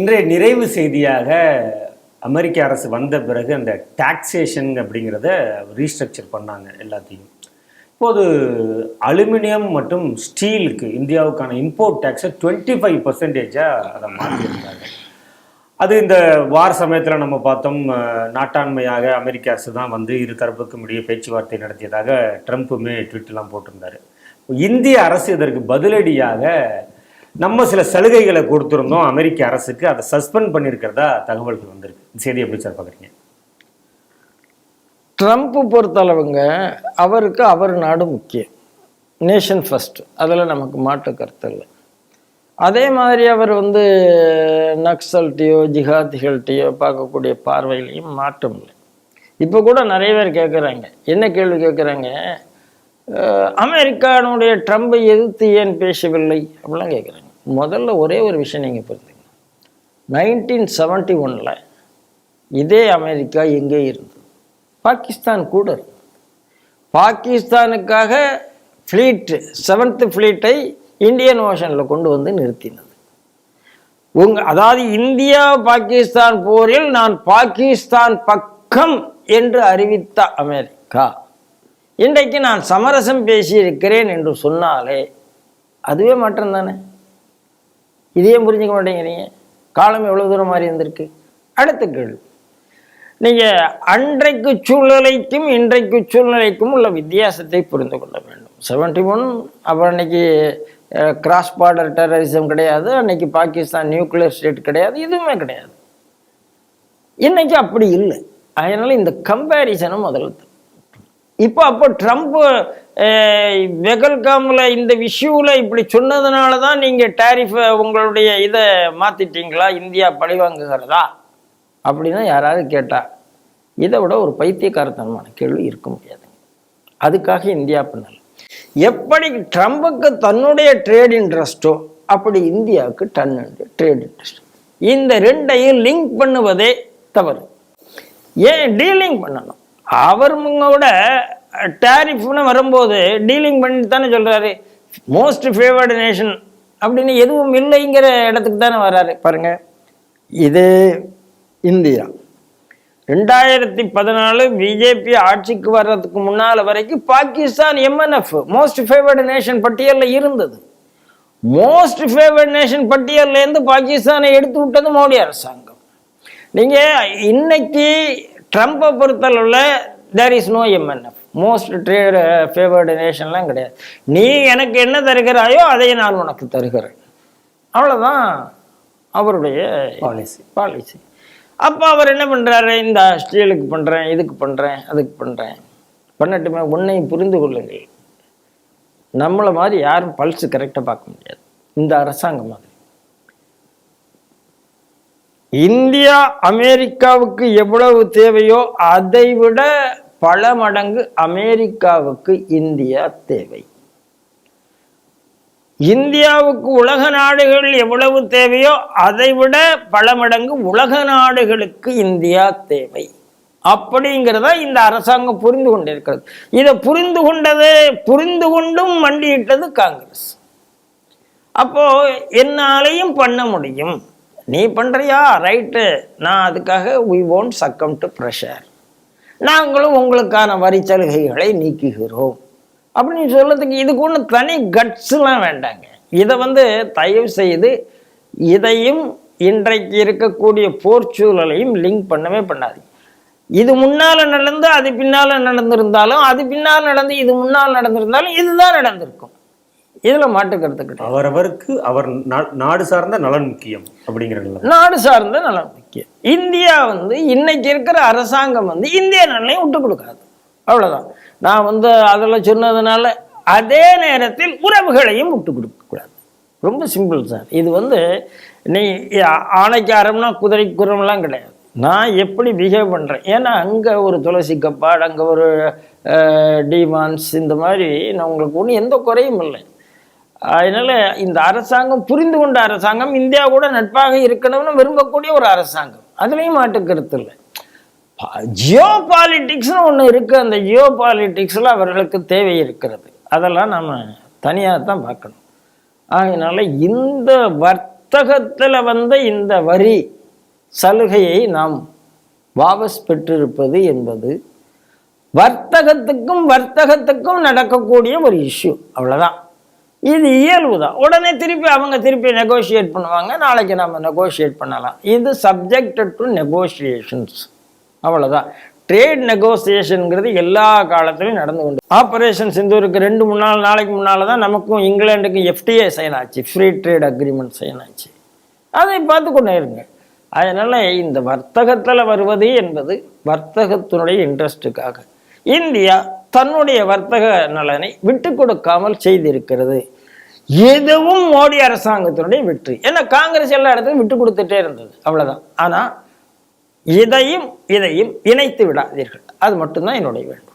இன்றைய நிறைவு செய்தியாக அமெரிக்க அரசு வந்த பிறகு அந்த டாக்ஸேஷன் அப்படிங்கிறத ரீஸ்ட்ரக்சர் பண்ணாங்க எல்லாத்தையும். இப்போது அலுமினியம் மற்றும் ஸ்டீலுக்கு இந்தியாவுக்கான இம்போர்ட் டேக்ஸை டுவெண்ட்டி ஃபைவ் பர்சன்டேஜாக அதை மாற்றியிருந்தாங்க அது இந்த வார சமயத்தில் நம்ம பார்த்தோம் நாட்டாண்மையாக அமெரிக்க அரசு தான் வந்து இரு தரப்புக்கும் இடையே பேச்சுவார்த்தை நடத்தியதாக ட்ரம்ப்புமே ட்விட்டெலாம் போட்டிருந்தாரு. இந்திய அரசு இதற்கு பதிலடியாக நம்ம சில சலுகைகளை கொடுத்துருந்தோம் அமெரிக்க அரசுக்கு. அதை சஸ்பெண்ட் பண்ணியிருக்கிறதா தகவல்கள் வந்திருக்கு. இந்த செய்தி எப்படி சார் பார்க்குறீங்க? ட்ரம்ப்பு பொறுத்தளவுங்க அவருக்கு அவர் நாடு முக்கியம். நேஷன் ஃபர்ஸ்ட் அதில் நமக்கு மாற்று கருத்து இல்லை. அதே மாதிரி அவர் வந்து நக்சல்ட்டியோ ஜிஹாதிகள்கிட்டையோ பார்க்கக்கூடிய பார்வையிலையும் மாற்றம் இல்லை. இப்போ கூட நிறைய பேர் கேட்குறாங்க. என்ன கேள்வி கேட்குறாங்க? அமெரிக்கானுடைய ட்ரம்பை எதிர்த்து ஏன் பேசவில்லை? அப்படிலாம் கேட்குறாங்க. முதல்ல ஒரே ஒரு விஷயம் நீங்கள் புரிஞ்சுங்க நைன்டீன் செவன்ட்டி ஒனில் இதே அமெரிக்கா எங்கே இருந்தது. பாகிஸ்தான் கூட இருந்தது. பாகிஸ்தானுக்காக ஃப்ளீட்டு செவன்த்து ஃப்ளீட்டை இந்தியன் ஓஷனில் கொண்டு வந்து நிறுத்தினது. உங்க அதாவது இந்தியா பாகிஸ்தான் போரில் நான் பாகிஸ்தான் பக்கம் என்று அறிவித்த அமெரிக்கா. இன்றைக்கு நான் சமரசம் பேசியிருக்கிறேன் என்று சொன்னாலே அதுவே மாற்றம் தானே இதையும் புரிஞ்சுக்க மாட்டேங்கிறீங்க. காலம் எவ்வளோ தூரம் மாறி இருந்திருக்கு? அடுத்த கேள்வி. நீங்கள் அன்றைக்கு சூழ்நிலைக்கும் இன்றைக்கு சூழ்நிலைக்கும் உள்ள வித்தியாசத்தை புரிந்து கொள்ள வேண்டும். செவன்டி ஒன் அப்புறம் அன்னைக்கு கிராஸ் பார்டர் டெரரிசம் கிடையாது. அன்னைக்கு பாகிஸ்தான் நியூக்ளியர் ஸ்டேட் கிடையாது. எதுவுமே கிடையாது. இன்னைக்கு அப்படி இல்லை. அதனால் இந்த கம்பேரிசனும் முதல்ல இப்போ அப்போ ட்ரம்ப் வெகல்காமில் இந்த விஷயவில் இப்படி சொன்னதுனால தான் நீங்கள் டேரிஃபை உங்களுடைய இதை மாற்றிட்டீங்களா இந்தியா பழிவாங்குகிறதா அப்படின்னு யாராவது கேட்டால் இதை விட ஒரு பைத்தியக்காரத்தனமான கேள்வி இருக்க முடியாது. அதுக்காக இந்தியா பண்ணல. எப்படி ட்ரம்புக்கு தன்னுடைய ட்ரேட் இன்ட்ரெஸ்ட்டோ அப்படி இந்தியாவுக்கு டன் ட்ரேட் இன்ட்ரெஸ்ட் இந்த ரெண்டையும் லிங்க் பண்ணுவதே தவறு. ஏன் டீலிங் பண்ணணும்? அவருங்களோட டேரிஃப்னு வரும்போது டீலிங் பண்ணி தானே சொல்கிறாரு மோஸ்ட் ஃபேவர்டு நேஷன் அப்படின்னு எதுவும் இல்லைங்கிற இடத்துக்கு தானே வராரு. பாருங்க. இது இந்தியா. ரெண்டாயிரத்தி பதினாலு பிஜேபி ஆட்சிக்கு வர்றதுக்கு முன்னால் வரைக்கும் Pakistan MFN most favoured nation பட்டியலில் இருந்தது. மோஸ்ட் ஃபேவர்ட் நேஷன் பட்டியல்லேருந்து பாகிஸ்தானை எடுத்து விட்டது மோடி அரசாங்கம். நீங்கள் இன்னைக்கு ட்ரம்ப்பை பொறுத்தளவில் there is no MFN most trade favoured நேஷன்லாம் கிடையாது. நீ எனக்கு என்ன தருகிறாயோ அதை நான் உனக்கு தருகிறேன். அவ்வளோதான் அவருடைய பாலிசி பாலிசி அப்போ அவர் என்ன பண்ணுறாரு இந்த ஸ்டீலுக்கு பண்ணுறேன் இதுக்கு பண்ணுறேன் அதுக்கு பண்ணுறேன் பண்ணட்டுமே உன்னை புரிந்து கொள்ளுங்கள். நம்மளை மாதிரி யாரும் பல்ஸ் கரெக்டாக பார்க்க முடியாது. இந்த அரசாங்கம் மாதிரி. இந்தியா அமெரிக்காவுக்கு எவ்வளவு தேவையோ அதை விட பல மடங்கு அமெரிக்காவுக்கு இந்தியா தேவை. இந்தியாவுக்கு உலக நாடுகள் எவ்வளவு தேவையோ அதை விட பல மடங்கு உலக நாடுகளுக்கு இந்தியா தேவை. அப்படிங்கிறத இந்த அரசாங்கம் புரிந்து கொண்டிருக்கிறது. இதை புரிந்து கொண்டது புரிந்து கொண்டும் மண்டியிட்டது காங்கிரஸ். அப்போ என்னாலையும் பண்ண முடியும். நீ பண்றியா? ரைட்டு. நான் அதுக்காக we won't succumb to pressure நாங்களும் உங்களுக்கான வரி சலுகைகளை நீக்குகிறோம் அப்படின்னு சொல்கிறதுக்கு இதுக்கு ஒன்று தனி கட்ஸ்லாம் வேண்டாங்க. இதை வந்து தயவு செய்து இதையும் இன்றைக்கு இருக்கக்கூடிய போர் சூழலையும் லிங்க் பண்ணவே பண்ணாதீங்க. இது முன்னால் நடந்து அது பின்னால் நடந்திருந்தாலும் அது பின்னால் நடந்து இது முன்னால் நடந்திருந்தாலும் இதுதான் நடந்திருக்கும். இதுல மாட்டுக்கிறது கிடையாது. அவரவருக்கு அவர் நாடு சார்ந்த நலன் முக்கியம் அப்படிங்கிற நிலை நாடு சார்ந்த நலன் முக்கியம். இந்தியா வந்து இன்னைக்கு இருக்கிற அரசாங்கம் வந்து இந்திய நலனையும் விட்டு கொடுக்காது. அவ்வளவுதான். நான் வந்து அதில் சொன்னதுனால அதே நேரத்தில் உறவுகளையும் விட்டு கொடுக்கக்கூடாது ரொம்ப சிம்பிள் சார். இது வந்து நீ ஆ- ஆணைக்கு அறம்னா குதிரை குரம்லாம் கிடையாது. நான் எப்படி பிஹேவ் பண்ணுறேன் ஏன்னா அங்கே ஒரு துளசி கப்பாடு அங்கே ஒரு டிமான்ஸ் இந்த மாதிரி நான் உங்களுக்கு ஒன்றும் எந்த குறையும் இல்லை. அதனால் இந்த அரசாங்கம் புரிந்து கொண்ட அரசாங்கம் இந்தியா கூட நட்பாக இருக்கணும்னு விரும்பக்கூடிய ஒரு அரசாங்கம். அதுலேயும் மாட்டுக்கருத்து இல்லை. ஜியோ பாலிட்டிக்ஸ்னு ஒன்று இருக்குது அந்த ஜியோ பாலிட்டிக்ஸில் அவர்களுக்கு தேவை இருக்கிறது. அதெல்லாம் நம்ம தனியாக தான் பார்க்கணும். அதனால் இந்த வர்த்தகத்தில் வந்த இந்த வரி சலுகையை நாம் வாபஸ் பெற்றிருப்பது என்பது வர்த்தகத்துக்கும் வர்த்தகத்துக்கும் நடக்கக்கூடிய ஒரு இஷ்யூ அவ்வளோதான் இது இயல்பு தான் உடனே திருப்பி அவங்க திருப்பி நெகோஷியேட் பண்ணுவாங்க. நாளைக்கு நம்ம நெகோஷியேட் பண்ணலாம். இது சப்ஜெக்டட் டு நெகோஷியேஷன்ஸ் அவ்வளோதான் ட்ரேட் நெகோசியேஷனுங்கிறது எல்லா காலத்திலும் நடந்து கொண்டு ஆப்ரேஷன் சிந்தூருக்கு ரெண்டு மூணு நாள் நாளைக்கு முன்னால் தான் நமக்கும் இங்கிலாண்டுக்கு எஃப்டிஏ சைன் ஆச்சு. ஃப்ரீ ட்ரேட் அக்ரிமெண்ட் சைன் ஆச்சு. அதை பார்த்து கொண்டே இருங்க. அதனால் இந்த வர்த்தகத்தில் வருவது என்பது வர்த்தகத்தினுடைய இன்ட்ரெஸ்ட்டுக்காக இந்தியா தன்னுடைய வர்த்தக நலனை விட்டு கொடுக்காமல் செய்திருக்கிறது. எதுவும் மோடி அரசாங்கத்தினுடைய வெற்றி. ஏன்னா காங்கிரஸ் எல்லா இடத்துலையும் விட்டு கொடுத்துட்டே இருந்தது. அவ்வளவுதான். ஆனா இதையும் இதையும் இணைத்து விடாதீர்கள். அது மட்டும்தான் என்னுடைய வேண்டும்